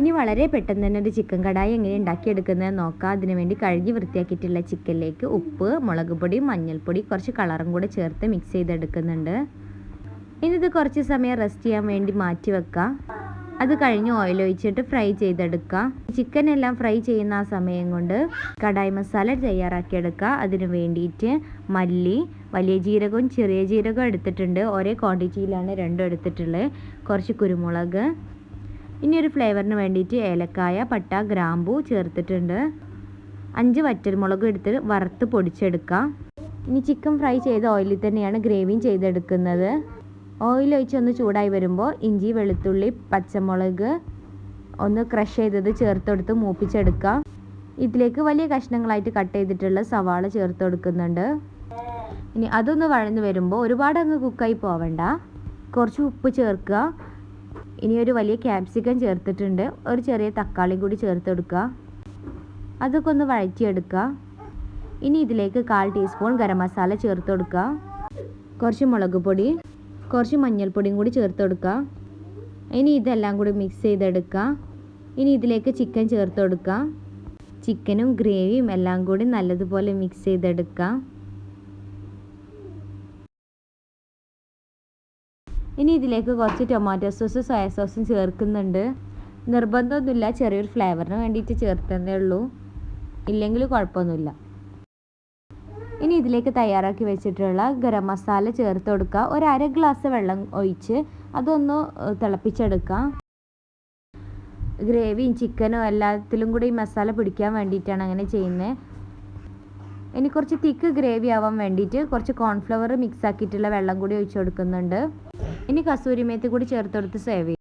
ഇനി വളരെ പെട്ടെന്ന് തന്നെ ഒരു ചിക്കൻ കടായി എങ്ങനെ ഉണ്ടാക്കിയെടുക്കുന്നത് നോക്കാം. അതിനു വേണ്ടി കഴുകി വൃത്തിയാക്കിയിട്ടുള്ള ചിക്കനിലേക്ക് ഉപ്പ് മുളക് പൊടി മഞ്ഞൾപ്പൊടി കുറച്ച് കളറും കൂടെ ചേർത്ത് മിക്സ് ചെയ്തെടുക്കുന്നുണ്ട്. ഇനി ഇത് കുറച്ച് സമയം റെസ്റ്റ് ചെയ്യാൻ വേണ്ടി മാറ്റി വെക്കാം. അത് കഴിഞ്ഞ് ഓയിൽ ഒഴിച്ചിട്ട് ഫ്രൈ ചെയ്തെടുക്കാം. ചിക്കൻ എല്ലാം ഫ്രൈ ചെയ്യുന്ന ആ സമയം കൊണ്ട് കടായി മസാല തയ്യാറാക്കിയെടുക്കുക അതിന് വേണ്ടിയിട്ട് മല്ലി വലിയ ജീരകവും ചെറിയ ജീരകവും എടുത്തിട്ടുണ്ട്. ഒരേ ക്വാണ്ടിറ്റിയിലാണ് രണ്ടും എടുത്തിട്ടുള്ളത്. കുറച്ച് കുരുമുളക് ഇനി ഒരു ഫ്ലേവറിന് വേണ്ടിയിട്ട് ഏലക്കായ പട്ട ഗ്രാമ്പു ചേർത്തിട്ടുണ്ട്. അഞ്ച് വറ്റൽമുളക് എടുത്ത് വറുത്ത് പൊടിച്ചെടുക്കാം. ഇനി ചിക്കൻ ഫ്രൈ ചെയ്ത ഓയിലിൽ തന്നെയാണ് ഗ്രേവിയും ചെയ്തെടുക്കുന്നത്. ഓയിൽ ഒഴിച്ച് ഒന്ന് ചൂടായി വരുമ്പോൾ ഇഞ്ചി വെളുത്തുള്ളി പച്ചമുളക് ഒന്ന് ക്രഷ് ചെയ്തത് ചേർത്തെടുത്ത് മൂപ്പിച്ചെടുക്കാം. ഇതിലേക്ക് വലിയ കഷ്ണങ്ങളായിട്ട് കട്ട് ചെയ്തിട്ടുള്ള സവാള ചേർത്ത് കൊടുക്കുന്നുണ്ട്. ഇനി അതൊന്ന് വഴന്ന് വരുമ്പോൾ ഒരുപാട് അങ്ങ് കുക്കായി പോവണ്ട. കുറച്ച് ഉപ്പ് ചേർക്കുക. ഇനി ഒരു വലിയ ക്യാപ്സിക്കം ചേർത്തിട്ടുണ്ട്. ഒരു ചെറിയ തക്കാളിയും കൂടി ചേർത്തെടുക്കുക. അതൊക്കെ ഒന്ന് വഴറ്റിയെടുക്കുക. ഇനി ഇതിലേക്ക് കാൽ ടീസ്പൂൺ ഗരം മസാല ചേർത്ത് കൊടുക്കുക കുറച്ച് മുളക് പൊടി കുറച്ച് മഞ്ഞൾപ്പൊടിയും കൂടി ചേർത്ത് കൊടുക്കുക ഇനി ഇതെല്ലാം കൂടി മിക്സ് ചെയ്തെടുക്കുക. ഇനി ഇതിലേക്ക് ചിക്കൻ ചേർത്ത് കൊടുക്കുക ചിക്കനും ഗ്രേവിയും എല്ലാം കൂടി നല്ലതുപോലെ മിക്സ് ചെയ്തെടുക്കുക. ഇനി ഇതിലേക്ക് കുറച്ച് ടൊമാറ്റോ സോസ് സോയ സോസും ചേർക്കുന്നുണ്ട്. നിർബന്ധമൊന്നുമില്ല ചെറിയൊരു ഫ്ലേവറിന് വേണ്ടിയിട്ട് ചേർത്തതേ ഉള്ളൂ. ഇല്ലെങ്കിൽ കുഴപ്പമൊന്നുമില്ല. ഇനി ഇതിലേക്ക് തയ്യാറാക്കി വെച്ചിട്ടുള്ള ഗരം മസാല ചേർത്ത് കൊടുക്കുക. ഒരു അര ഗ്ലാസ് വെള്ളം ഒഴിച്ച് അതൊന്ന് തിളപ്പിച്ചെടുക്കുക. ഗ്രേവിയും ചിക്കനും എല്ലാത്തിലും കൂടി ഈ മസാല പിടിക്കാൻ വേണ്ടിയിട്ടാണ് അങ്ങനെ ചെയ്യുന്നത്. ഇനി കുറച്ച് തിക്ക് ഗ്രേവി ആവാൻ വേണ്ടിയിട്ട് കുറച്ച് കോൺഫ്ലവർ മിക്സ് ആക്കിയിട്ടുള്ള വെള്ളം കൂടി ഒഴിച്ചു കൊടുക്കുന്നുണ്ട്. ഇനി കസൂരി മേത്തി കൂടി ചേർത്തെടുത്ത് സേവ് ചെയ്യും.